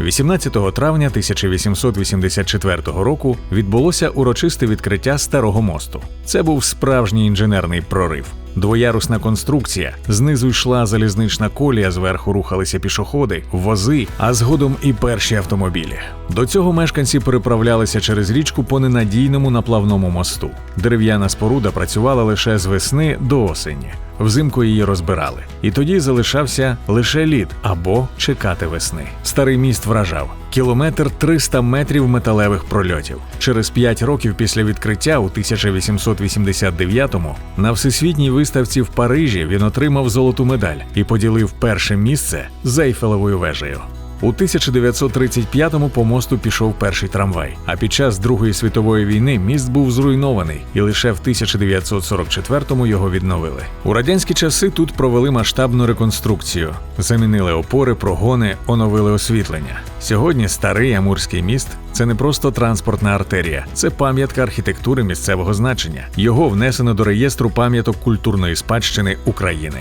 18 травня 1884 року відбулося урочисте відкриття старого мосту. Це був справжній інженерний прорив. Двоярусна конструкція, знизу йшла залізнична колія, зверху рухалися пішоходи, вози, а згодом і перші автомобілі. До цього мешканці переправлялися через річку по ненадійному наплавному мосту. Дерев'яна споруда працювала лише з весни до осені. Взимку її розбирали, і тоді залишався лише лід або чекати весни. Старий міст вражав кілометр 300 метрів металевих прольотів. Через 5 років після відкриття, у 1889-му, на всесвітній виставці в Парижі він отримав золоту медаль і поділив перше місце з Ейфелевою вежею. У 1935-му по мосту пішов перший трамвай. А під час Другої світової війни міст був зруйнований, і лише в 1944-му його відновили. У радянські часи тут провели масштабну реконструкцію, замінили опори, прогони, оновили освітлення. Сьогодні старий Амурський міст це не просто транспортна артерія, це пам'ятка архітектури місцевого значення. Його внесено до реєстру пам'яток культурної спадщини України.